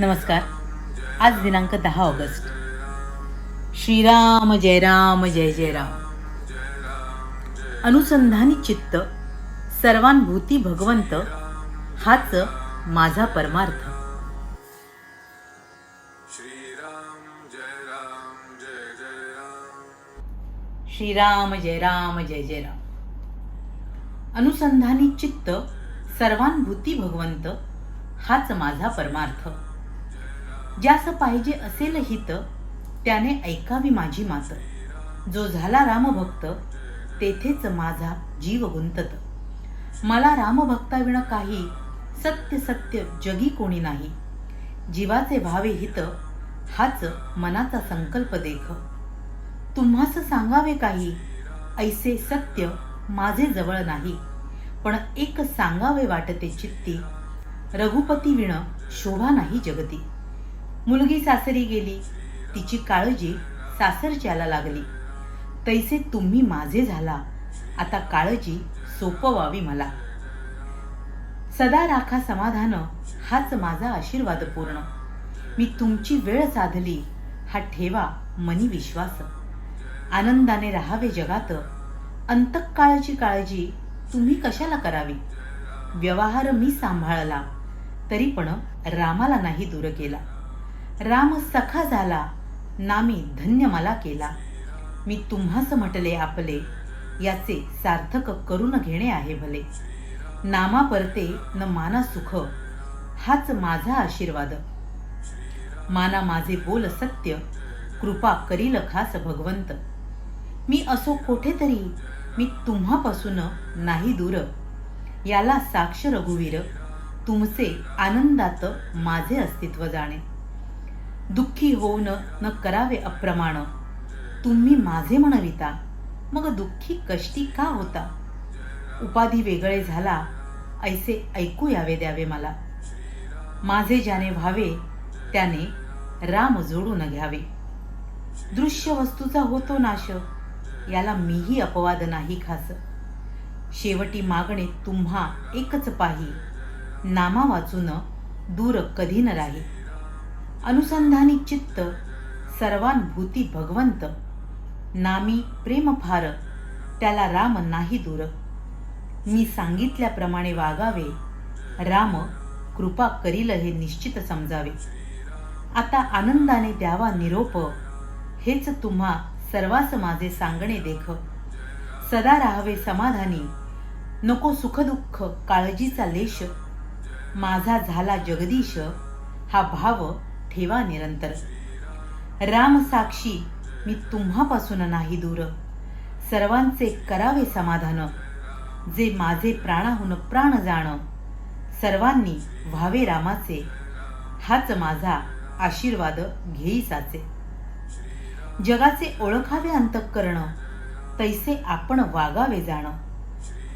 नमस्कार. आज दिनांक दहा ऑगस्ट. श्रीराम जय राम जय जय राम. अनुसंधानी चित्त सर्वांभूती भगवंत हाच माझा परमार्थ. श्रीराम जय राम जय जय राम. अनुसंधानी चित्त सर्वांभूती भगवंत हाच माझा परमार्थ. ज्यास पाहिजे असेल हित त्याने ऐकावी माझी मात. जो झाला रामभक्त तेथेच माझा जीव गुंतत. मला रामभक्ताविण काही सत्य सत्य जगी कोणी नाही. जीवाचे भावे हित हाच मनाचा संकल्प देख. तुम्हास सांगावे काही ऐसे सत्य माझे जवळ नाही. पण एक सांगावे वाटते चित्ती रघुपती विण शोभा नाही जगती. मुलगी सासरी गेली. तिची काळजी सासरच्याला लागली. तैसे तुम्ही माझे झाला. आता काळजी सोपवावी मला. सदा राखा समाधान हाच माझा आशीर्वाद पूर्ण. मी तुमची वेळ साधली हा ठेवा मनी विश्वास. आनंदाने राहावे जगात. अंतकाळची काळजी तुम्ही कशाला करावी? व्यवहार मी सांभाळला तरी पण रामाला नाही दूर केला. राम सखा झाला. नामी धन्य मला केला. मी तुम्हास म्हटले आपले याचे सार्थक करून घेणे आहे भले. नामा परते न माना सुख हाच माझा आशीर्वाद. माना माझे बोल सत्य कृपा करील खास भगवंत. मी असो कोठेतरी मी तुम्हापासून नाही दूर. याला साक्ष रघुवीर तुमचे आनंदात माझे अस्तित्व जाणे. दुःखी होऊन न करावे अप्रमाण. तुम्ही माझे म्हणविता मग दुःखी कष्टी का होता? उपाधी वेगळे झाला ऐसे ऐकू यावे द्यावे मला. माझे ज्याने व्हावे त्याने राम जोडून घ्यावे. दृश्य वस्तूचा होतो नाश याला मीही अपवाद नाही खास. शेवटी मागणे तुम्हा एकच पाही नामा वाचून दूर कधी न राही. अनुसंधानी चित्त सर्वानुभूती भगवंत. नामी प्रेम फार त्याला राम नाही दूर. मी सांगितल्याप्रमाणे वागावे राम कृपा करील हे निश्चित समजावे. आता आनंदाने द्यावा निरोप हेच तुम्हा सर्वास माझे सांगणे देख. सदा राहावे समाधानी नको सुखदुःख काळजीचा लेश. माझा झाला जगदीश हा भाव ठेवा निरंतर. राम साक्षी मी तुम्हापासून नाही दूर. सर्वांचे करावे समाधान. जे माझे प्राणाहून प्राण जाण. सर्वांनी व्हावे रामाचे. हाच माझा आशीर्वाद घेईसाचे. जगाचे ओळखावे अंतःकरण. तैसे आपण वागावे जाण.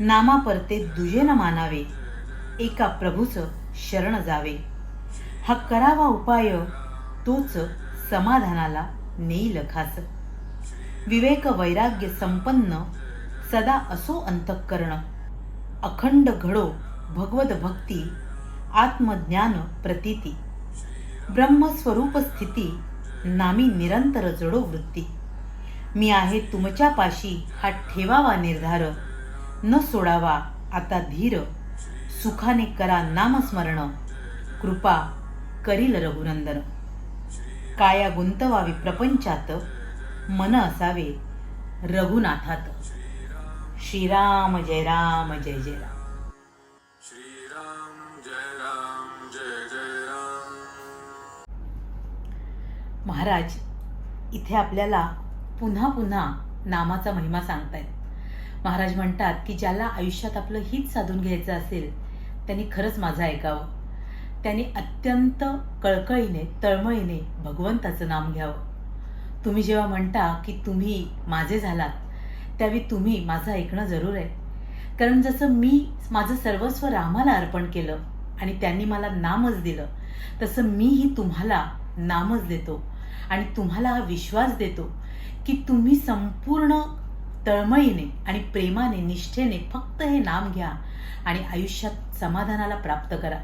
नामा परते दुजेन मानावे. एका प्रभूचं शरण जावे. हा करावा उपाय तोच समाधानाला नेईल खास. विवेक वैराग्य संपन्न सदा असो अंतःकरण. अखंड घडो भगवद भक्ती आत्मज्ञान प्रतीती. ब्रह्मस्वरूप स्थिती नामी निरंतर जडो वृत्ती. मी आहे तुमच्या पाशी हा ठेवावा निर्धार. न सोडावा आता धीर. सुखाने करा नामस्मरण. कृपा करील रघुनंदन. काया गुंतवावी प्रपंचात मन असावे रघुनाथात. श्रीराम जय राम जय जय राम. महाराज इथे आपल्याला पुन्हा पुन्हा नामाचा महिमा सांगतायत. महाराज म्हणतात की ज्याला आयुष्यात आपलं हित साधून घ्यायचं असेल त्यांनी खरंच माझं ऐकावं. त्यांनी अत्यंत कळकळीने तळमळीने भगवंताचं नाम घ्यावं. तुम्ही जेव्हा म्हणता की तुम्ही माझे झालात त्यावेळी तुम्ही माझं ऐकणं जरूर आहे. कारण जसं मी माझं सर्वस्व रामाला अर्पण केलं आणि त्यांनी मला नामच दिलं तसं मीही तुम्हाला नामच देतो आणि तुम्हाला हा विश्वास देतो की तुम्ही संपूर्ण तळमळीने आणि प्रेमाने निष्ठेने फक्त हे नाम घ्या आणि आयुष्यात समाधानाला प्राप्त करा.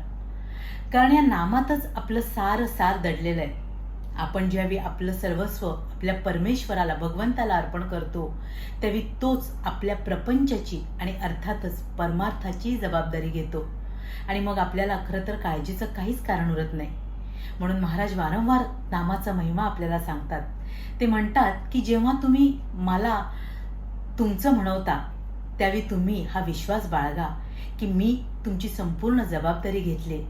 कारण या नामातच आपलं सार सार दडलेलं आहे. आपण ज्यावेळी आपलं सर्वस्व आपल्या परमेश्वराला भगवंताला अर्पण करतो त्यावेळी तोच आपल्या प्रपंचाची आणि अर्थातच परमार्थाची जबाबदारी घेतो. आणि मग आपल्याला खरं तर काळजीचं काहीच कारण उरत नाही. म्हणून महाराज वारंवार नामाचा महिमा आपल्याला सांगतात. ते म्हणतात की जेव्हा तुम्ही मला तुमचं म्हणवता त्यावेळी तुम्ही हा विश्वास बाळगा की मी तुमची संपूर्ण जबाबदारी घेतली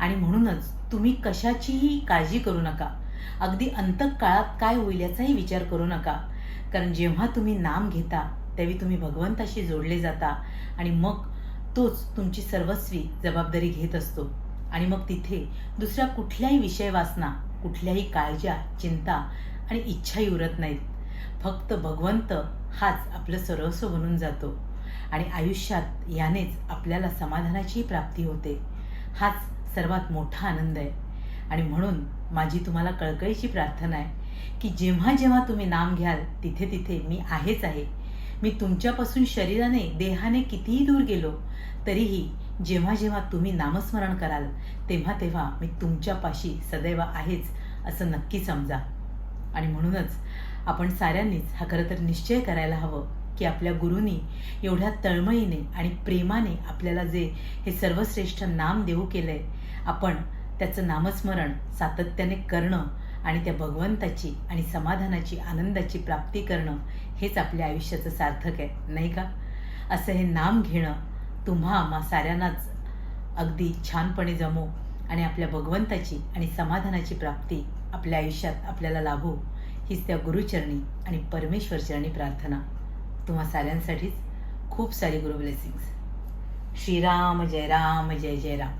आणि म्हणूनच तुम्ही कशाचीही काळजी करू नका. अगदी अंतकाळात काय होईल याचाही विचार करू नका. कारण जेव्हा तुम्ही नाम घेता त्यावेळी तुम्ही भगवंताशी जोडले जाता आणि मग तोच तुमची सर्वस्वी जबाबदारी घेत असतो. आणि मग तिथे दुसऱ्या कुठल्याही विषय वासना कुठल्याही काळजा चिंता आणि इच्छाही उरत नाहीत. फक्त भगवंत हाच आपलं सर्वस्व बनून जातो. आणि आयुष्यात यानेच आपल्याला समाधानाचीही प्राप्ती होते. हाच सर्वात मोठा आनंद आहे. आणि म्हणून माझी तुम्हाला कळकळीची प्रार्थना आहे की जेव्हा जेव्हा तुम्ही नाम घ्याल तिथे तिथे मी आहेच आहे. मी तुमच्यापासून शरीराने देहाने कितीही दूर गेलो तरीही जेव्हा जेव्हा तुम्ही नामस्मरण कराल तेव्हा तेव्हा मी तुमच्यापाशी सदैव आहेच असं नक्की समजा. आणि म्हणूनच आपण साऱ्यांनीच हा खरं तर निश्चय करायला हवं की आपल्या गुरुनी एवढ्या तळमळीने आणि प्रेमाने आपल्याला जे हे सर्वश्रेष्ठ नाम देऊ केलंय आपण त्याचं नामस्मरण सातत्याने करणं आणि त्या भगवंताची आणि समाधानाची आनंदाची प्राप्ती करणं हेच आपल्या आयुष्याचं सार्थक आहे नाही का? असं हे नाम घेणं तुम्हा आम्हा साऱ्यांनाच अगदी छानपणे जमो आणि आपल्या भगवंताची आणि समाधानाची प्राप्ती आपल्या आयुष्यात आपल्याला लाभो हीच त्या गुरुचरणी आणि परमेश्वरचरणी प्रार्थना. तुम्हा साऱ्यांसाठीच खूप सारी गुरु ब्लेसिंग्स श्रीराम जय राम जय जय राम.